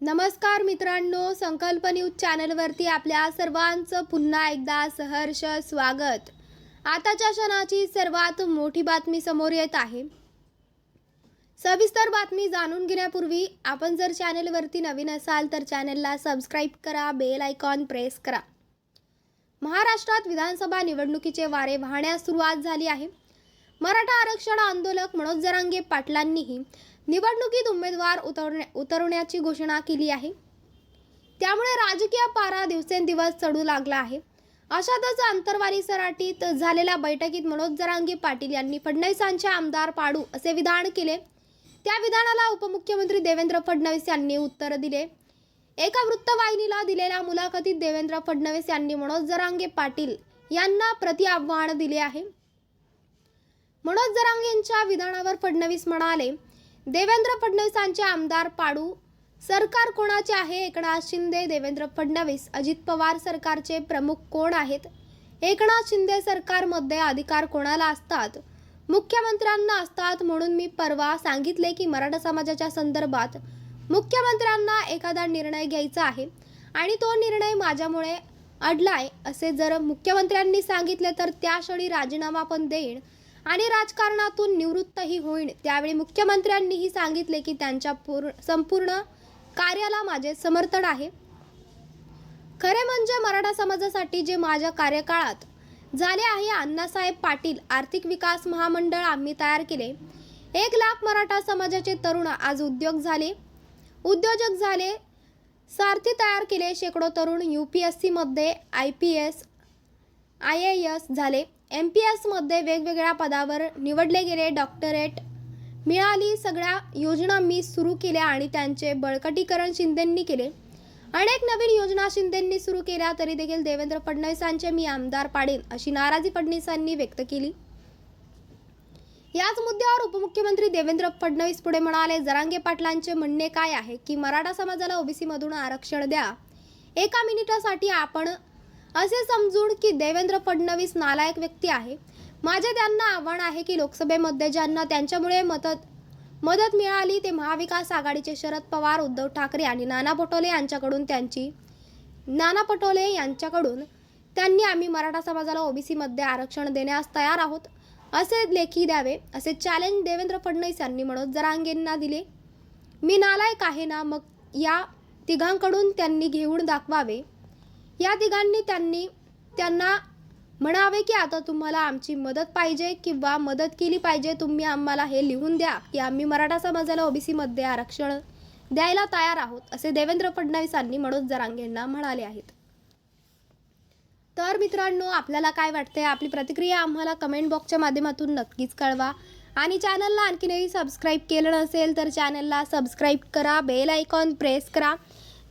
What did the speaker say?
नमस्कार मित्रांनो संकल्प न्यूज चॅनलवरती आपल्या सर्वांचं पुन्हा एकदा सहर्ष स्वागत. आताच्या क्षणाची सर्वात मोठी बातमी समोर येत आहे. सविस्तर बातमी जाणून घेण्यापूर्वी आपण जर चॅनलवरती नवीन असाल तर चॅनलला सबस्क्राईब करा बेल आयकॉन प्रेस करा. महाराष्ट्रात विधानसभा निवडणुकीचे वारे वाहण्यास सुरुवात झाली आहे. मराठा आरक्षण आंदोलक मनोज जरांगे पाटलांनीही निवडणुकीत उमेदवार उतरण्या उतरवण्याची घोषणा केली आहे. त्यामुळे राजकीय पारा दिवसेंदिवस चढू लागला आहे. अशातच आंतरवाली सराटीत झालेल्या बैठकीत मनोज जरांगे पाटील यांनी फडणवीसांचे आमदार पाडू असे विधान केले. त्या विधानाला उपमुख्यमंत्री देवेंद्र फडणवीस यांनी उत्तर दिले. एका वृत्तवाहिनीला दिलेल्या मुलाखतीत देवेंद्र फडणवीस यांनी मनोज जरांगे पाटील यांना प्रति आव्हान दिले आहे. मनोज जरांगेंच्या विधानावर फडणवीस म्हणाले देवेंद्र फडणवीसांचे आमदार पाडू सरकार कोणाचे आहे? एकनाथ शिंदे देवेंद्र फडणवीस अजित पवार सरकारचे प्रमुख कोण आहेत? एकनाथ शिंदे सरकारमध्ये अधिकार कोणाला असतात? मुख्यमंत्र्यांना असतात म्हणून मी परवा सांगितले की मराठा समाजाच्या संदर्भात मुख्यमंत्र्यांना एखादा निर्णय घ्यायचा आहे आणि तो निर्णय माझ्यामुळे अडलाय असे जर मुख्यमंत्र्यांनी सांगितले तर त्या क्षणी राजीनामा पण देईन आणि राजकारणातून निवृत्तही होईन. त्यावेळी मुख्यमंत्र्यांनीही सांगितले की त्यांच्या पूर्ण संपूर्ण कार्याला माझे समर्थन आहे. खरे म्हणजे मराठा समाजासाठी जे माझ्या कार्यकाळात झाले आहे अण्णासाहेब पाटील आर्थिक विकास महामंडळ आम्ही तयार केले. एक लाख मराठा समाजाचे तरुण आज उद्योग झाले. उद्योजक झाले. सारथी तयार केले. शेकडो तरुण यू पी एस सीमध्ये I P S I A S झाले. एम पी एसमध्ये वेगवेगळ्या पदावर निवडले गेले डॉक्टरेट. मिळाली सगळ्या योजना मी सुरू केल्या आणि त्यांचे बळकटीकरण शिंदेंनी केले. अनेक नवीन योजना शिंदेंनी सुरू केल्या तरी देखील देवेंद्र फडणवीसांचे मी आमदार पाडेन अशी नाराजी फडणवीसांनी व्यक्त केली. याच मुद्द्यावर उपमुख्यमंत्री देवेंद्र फडणवीस पुढे म्हणाले जरांगे पाटलांचे म्हणणे काय आहे की मराठा समाजाला ओबीसीमधून आरक्षण द्या. एका मिनिटासाठी आपण असे समजून की देवेंद्र फडणवीस नालायक व्यक्ती आहे. माझे त्यांना आव्हान आहे की लोकसभेमध्ये ज्यांना त्यांच्यामुळे मदत मदत मिळाली ते महाविकास आघाडीचे शरद पवार उद्धव ठाकरे आणि नाना पटोले यांच्याकडून त्यांची नाना पटोले यांच्याकडून त्यांनी आम्ही मराठा समाजाला ओबीसीमध्ये आरक्षण देण्यास तयार आहोत. असे लेखी द्यावे असे चॅलेंज देवेंद्र फडणवीस यांनी मनोज जरांगेंना दिले. मी नालायक आहे ना मग या तिघांकडून त्यांनी घेऊन दाखवावे. या तिघांनी त्यांनी त्यांना म्हणावे की आता तुम्हाला आमची मदत पाहिजे किंवा मदत केली पाहिजे तुम्ही आम्हाला हे लिहून द्या की आम्ही मराठा समाजाला ओबीसीमध्ये आरक्षण द्यायला तयार आहोत असे देवेंद्र फडणवीसांनी मनोज जरांगेंना म्हणाले आहेत. तर मित्रांनो आपल्याला काय वाटते आपली प्रतिक्रिया आम्हाला कमेंट बॉक्सच्या माध्यमातून नक्कीच कळवा. आणि चॅनलला आणखीनही सबस्क्राईब केलं नसेल तर चॅनलला सबस्क्राईब करा बेल आयकॉन प्रेस करा.